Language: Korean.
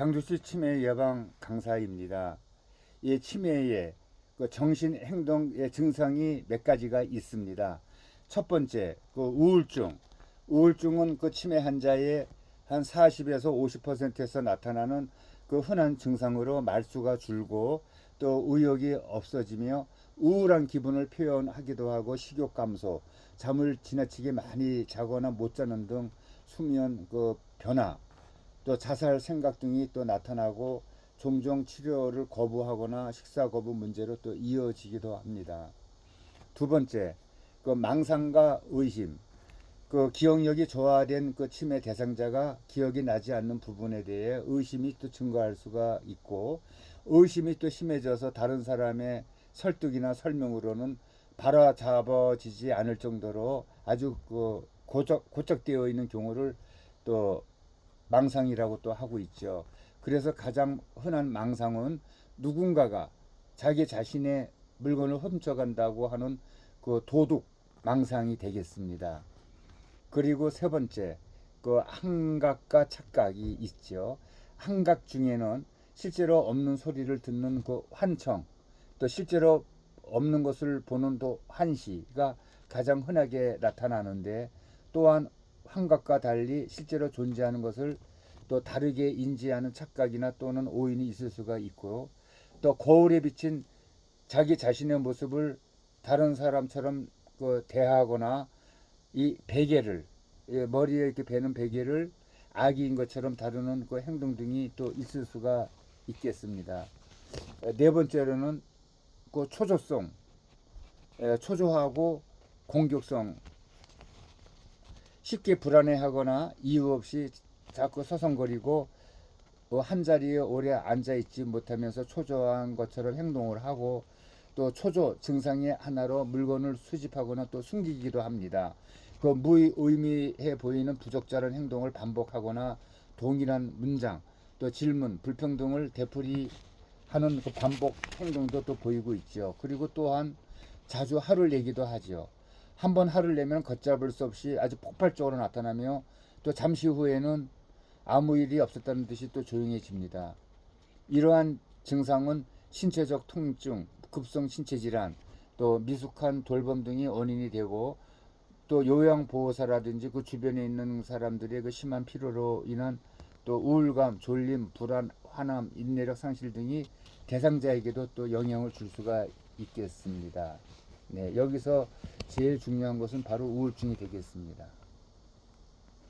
장주시 치매 예방 강사입니다. 이 치매의 그 정신 행동의 증상이 몇 가지가 있습니다. 첫 번째, 그 우울증. 우울증은 그 치매 환자의 한 40에서 50%에서 나타나는 그 흔한 증상으로 말수가 줄고 또 의욕이 없어지며 우울한 기분을 표현하기도 하고 식욕 감소, 잠을 지나치게 많이 자거나 못 자는 등 수면 그 변화, 또 자살 생각 등이 또 나타나고 종종 치료를 거부하거나 식사 거부 문제로 또 이어지기도 합니다. 두 번째, 그 망상과 의심. 그 기억력이 저하된 그 치매 대상자가 기억이 나지 않는 부분에 대해 의심이 또 증가할 수가 있고 의심이 또 심해져서 다른 사람의 설득이나 설명으로는 바로잡아지지 않을 정도로 아주 그 고적, 고착되어 있는 경우를 또 망상이라고 또 하고 있죠. 그래서 가장 흔한 망상은 누군가가 자기 자신의 물건을 훔쳐간다고 하는 그 도둑 망상이 되겠습니다. 그리고 세 번째, 그 항각과 착각이 있죠. 항각 중에는 실제로 없는 소리를 듣는 그 환청, 또 실제로 없는 것을 보는 또 한시가 가장 흔하게 나타나는데 또한 환각과 달리 실제로 존재하는 것을 또 다르게 인지하는 착각이나 또는 오인이 있을 수가 있고 또 거울에 비친 자기 자신의 모습을 다른 사람처럼 그 대하거나 이 베개를 예, 머리에 이렇게 베는 베개를 아기인 것처럼 다루는 그 행동 등이 또 있을 수가 있겠습니다. 에, 네 번째로는 그 초조성, 에, 초조하고 공격성, 쉽게 불안해하거나 이유 없이 자꾸 서성거리고 뭐한 자리에 오래 앉아 있지 못하면서 초조한 것처럼 행동을 하고 또 초조 증상의 하나로 물건을 수집하거나 또 숨기기도 합니다. 그 무의미해 보이는 부적절한 행동을 반복하거나 동일한 문장 또 질문 불평등을 되풀이하는 그 반복 행동도 또 보이고 있죠. 그리고 또한 자주 화를 내기도 하죠. 한 번 화를 내면 걷잡을 수 없이 아주 폭발적으로 나타나며 또 잠시 후에는 아무 일이 없었다는 듯이 또 조용해집니다. 이러한 증상은 신체적 통증, 급성 신체 질환, 또 미숙한 돌봄 등이 원인이 되고 또 요양 보호사라든지 그 주변에 있는 사람들의 그 심한 피로로 인한 또 우울감, 졸림, 불안, 화남, 인내력 상실 등이 대상자에게도 또 영향을 줄 수가 있겠습니다. 네, 여기서 제일 중요한 것은 바로 우울증이 되겠습니다.